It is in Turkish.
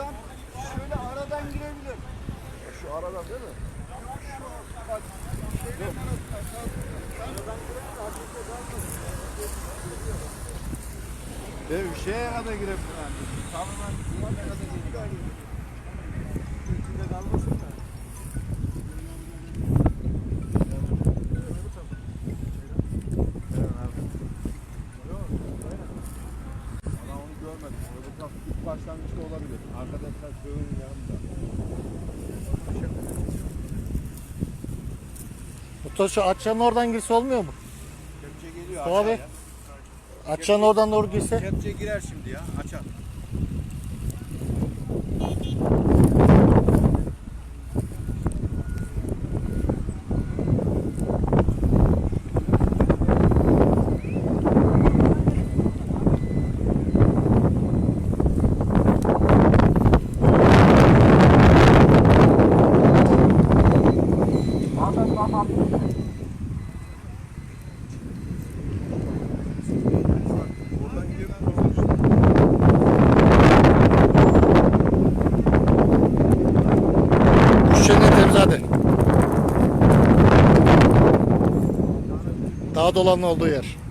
buradan şöyle aradan girebilir. Şu aradan değil mi? Şu bak şeyden aradan aradan girebilir. Şeye kadar girebilir. Tamamen görmedim. Tam ilk başlangıçta olabilir. Arkadaşlar köyün yanında. Mustafa Atçan'ın oradan girse olmuyor mu? Kepçe geliyor abi. aşağıya. Atçan'ın oradan doğru girse. Kepçe girer şimdi ya. Açar. Kuşçenin Temzade. Dağ dolanın olduğu yer.